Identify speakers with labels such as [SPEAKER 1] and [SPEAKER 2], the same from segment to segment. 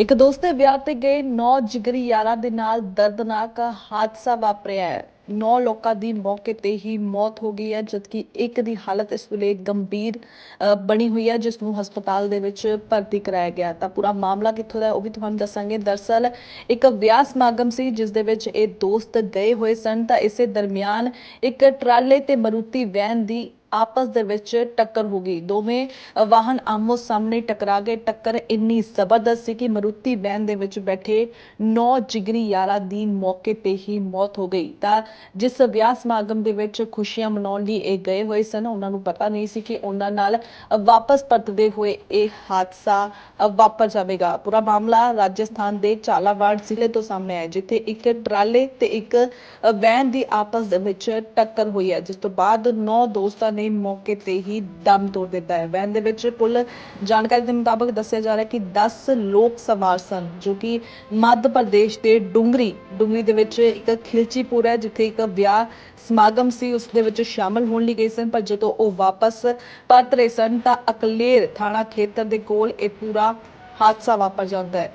[SPEAKER 1] ਇੱਕ ਦੋਸਤ ਦੇ ਵਿਆਹ ਤੇ ਗਏ, ਨੌ ਜਿਗਰੀ ਯਾਰਾਂ ਦੇ ਨਾਲ ਦਰਦਨਾਕ ਹਾਦਸਾ ਵਾਪਰਿਆ ਹੈ। ਨੌ ਲੋਕਾਂ ਦੀ ਮੌਕੇ ਤੇ ਹੀ ਮੌਤ ਹੋ ਗਈ ਹੈ, ਜਦਕਿ ਇੱਕ ਦੀ ਹਾਲਤ ਇਸ ਵੇਲੇ ਗੰਭੀਰ ਬਣੀ ਹੋਈ ਹੈ, ਜਿਸ ਨੂੰ ਹਸਪਤਾਲ ਦੇ ਵਿੱਚ ਭਰਤੀ ਕਰਾਇਆ ਗਿਆ। ਤਾਂ ਪੂਰਾ ਮਾਮਲਾ ਕਿੱਥੋਂ ਦਾ ਉਹ ਵੀ ਤੁਹਾਨੂੰ ਦੱਸਾਂਗੇ। ਦਰਸਲ, ਇੱਕ ਵਿਆਹ ਸਮਾਗਮ ਸੀ, ਜਿਸ ਦੇ ਵਿੱਚ ਇਹ ਦੋਸਤ ਗਏ ਹੋਏ ਸਨ। ਤਾਂ ਇਸੇ ਦਰਮਿਆਨ ਇੱਕ ਟਰਾਲੇ ਤੇ ਮਰੂਤੀ ਵੈਨ ਦੀ ਆਪਸ ਦੇ ਵਿੱਚ ਟੱਕਰ ਹੋ ਗਈ। ਦੋਵੇਂ ਵਾਹਨ ਆਮੋ ਸਾਹਮਣੇ ਟਕਰਾ ਗਏ। ਟੱਕਰ ਇੰਨੀ ਜ਼ਬਰਦਸਤ ਸੀ ਕਿ ਮਰੂਤੀ ਵੈਨ ਦੇ ਵਿੱਚ ਬੈਠੇ ਨੌ ਜਿਗਰੀ ਯਾਰਾਂ ਦੀ ਮੌਕੇ ਤੇ ਹੀ ਮੌਤ ਹੋ ਗਈ। ਤਾਂ ਜਿਸ ਵਿਆਹ ਸਮਾਗਮ ਦੇ ਵਿੱਚ ਖੁਸ਼ੀਆਂ ਮਨਾਉਣ ਲਈ ਇਹ ਗਏ ਹੋਏ ਸਨ, ਉਹਨਾਂ ਨੂੰ ਪਤਾ ਨਹੀਂ ਸੀ ਕਿ ਉਹਨਾਂ ਨਾਲ ਵਾਪਸ ਪਰਤਦੇ ਹੋਏ ਇਹ ਹਾਦਸਾ ਵਾਪਰ ਜਾਵੇਗਾ। ਪੂਰਾ ਮਾਮਲਾ ਰਾਜਸਥਾਨ ਦੇ ਝਾਲਾਵਾੜ ਜ਼ਿਲ੍ਹੇ ਤੋਂ ਸਾਹਮਣੇ ਆਇਆ, ਜਿੱਥੇ ਇੱਕ ਟਰਾਲੇ ਤੇ ਇੱਕ ਵੈਨ ਦੀ ਆਪਸ ਦੇ ਵਿੱਚ ਟੱਕਰ ਹੋਈ ਹੈ, ਜਿਸ ਤੋਂ ਬਾਅਦ ਨੌ ਦੋਸਤਾਂ ਨੇ ਮੌਕੇ ਤੇ ਹੀ ਦਮ ਤੋੜ ਦਿੱਤਾ ਹੈ। ਵੈਨ ਦੇ ਵਿੱਚ ਕੁੱਲ ਜਾਣਕਾਰੀ ਦੇ ਮੁਤਾਬਕ ਦੱਸਿਆ ਜਾ ਰਿਹਾ ਕਿ 10 ਲੋਕ ਸਵਾਰ ਸਨ, ਜੋ ਕਿ ਮੱਧ ਪ੍ਰਦੇਸ਼ ਦੇ ਡੁੰਗਰੀ ਡੁੰਗਰੀ ਦੇ ਵਿੱਚ ਇੱਕ ਖਿਲਚੀਪੁਰ ਹੈ, ਜਿੱਥੇ ਇੱਕ ਵਿਆਹ ਸਮਾਗਮ ਸੀ, ਉਸ ਦੇ ਵਿੱਚ ਸ਼ਾਮਲ ਹੋਣ ਲਈ ਗਏ ਸਨ, ਪਰ ਜਦੋਂ ਉਹ ਵਾਪਸ ਪਰਤ ਰਹੇ ਸਨ ਤਾਂ ਅਕਲੇਰ ਥਾਣਾ ਖੇਤਰ ਦੇ ਕੋਲ ਇਹ ਪੂਰਾ ਹਾਦਸਾ ਵਾਪਰ ਜਾਂਦਾ ਹੈ।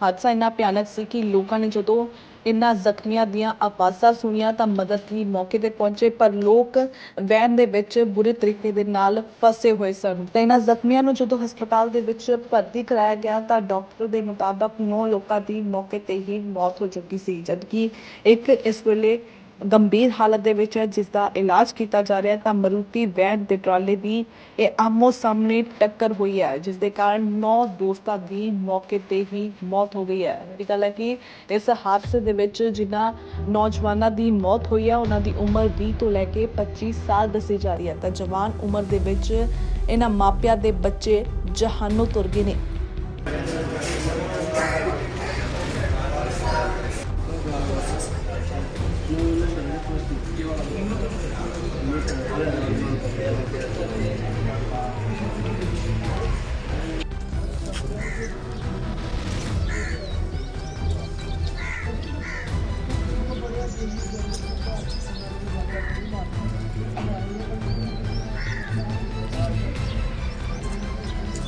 [SPEAKER 1] ਹਾਦਸਾ ਇੰਨਾ ਭਿਆਨਕ ਸੀ ਕਿ ਲੋਕਾਂ ਨੇ ਜਦੋਂ ਇਨ੍ਹਾਂ ਜ਼ਖਮੀਆਂ ਦੀਆਂ ਆਵਾਜ਼ਾਂ ਸੁਣੀਆਂ ਤਾਂ ਮਦਦ ਲਈ ਮੌਕੇ ਤੇ ਪਹੁੰਚੇ, ਪਰ ਲੋਕ ਵੈਨ ਦੇ ਵਿੱਚ ਬੁਰੇ ਤਰੀਕੇ ਦੇ ਨਾਲ ਫਸੇ ਹੋਏ ਸਨ। ਤੇ ਇਨ੍ਹਾਂ ਜ਼ਖਮੀਆਂ ਨੂੰ ਜਦੋਂ ਹਸਪਤਾਲ ਦੇ ਵਿੱਚ ਭਰਤੀ ਕਰਾਇਆ ਗਿਆ ਤਾਂ ਡਾਕਟਰ ਦੇ ਮੁਤਾਬਕ 9 ਲੋਕਾਂ ਦੀ ਮੌਕੇ ਤੇ ਹੀ ਮੌਤ ਹੋ ਚੁੱਕੀ ਸੀ, ਜਦਕਿ ਇੱਕ ਇਸ ਵੇਲੇ ਗੰਭੀਰ ਹਾਲਤ ਦੇ ਵਿੱਚ ਹੈ ਜਿਸ ਦਾ ਇਲਾਜ ਕੀਤਾ ਜਾ ਰਿਹਾ ਤਾਂ ਮਰੂਤੀ ਵੈਨ ਦੇ ਟਰਾਲੇ ਦੀ ਇਹ ਆਮੋ ਸਾਹਮਣੇ ਟੱਕਰ ਹੋਈ ਹੈ ਜਿਸ ਦੇ ਕਾਰਨ 9 ਦੋਸਤਾਂ ਦੀ ਮੌਕੇ ਤੇ ਹੀ ਮੌਤ ਹੋ ਗਈ ਹੈ। ਇਹ ਗੱਲ ਹੈ ਕਿ ਇਸ ਹਾਦਸੇ ਦੇ ਵਿੱਚ ਜਿਨ੍ਹਾਂ ਨੌਜਵਾਨਾਂ ਦੀ ਮੌਤ ਹੋਈ ਹੈ, ਉਹਨਾਂ ਦੀ ਉਮਰ 20 ਤੋਂ ਲੈ ਕੇ 25 ਸਾਲ ਦੱਸੀ ਜਾ ਰਹੀ ਹੈ। ਤਾਂ ਜਵਾਨ ਉਮਰ ਦੇ ਵਿੱਚ ਇਹਨਾਂ ਮਾਪਿਆਂ ਦੇ ਬੱਚੇ ਜਹਾਨੋਂ ਤੁਰ ਗਏ ਨੇ। Thank you.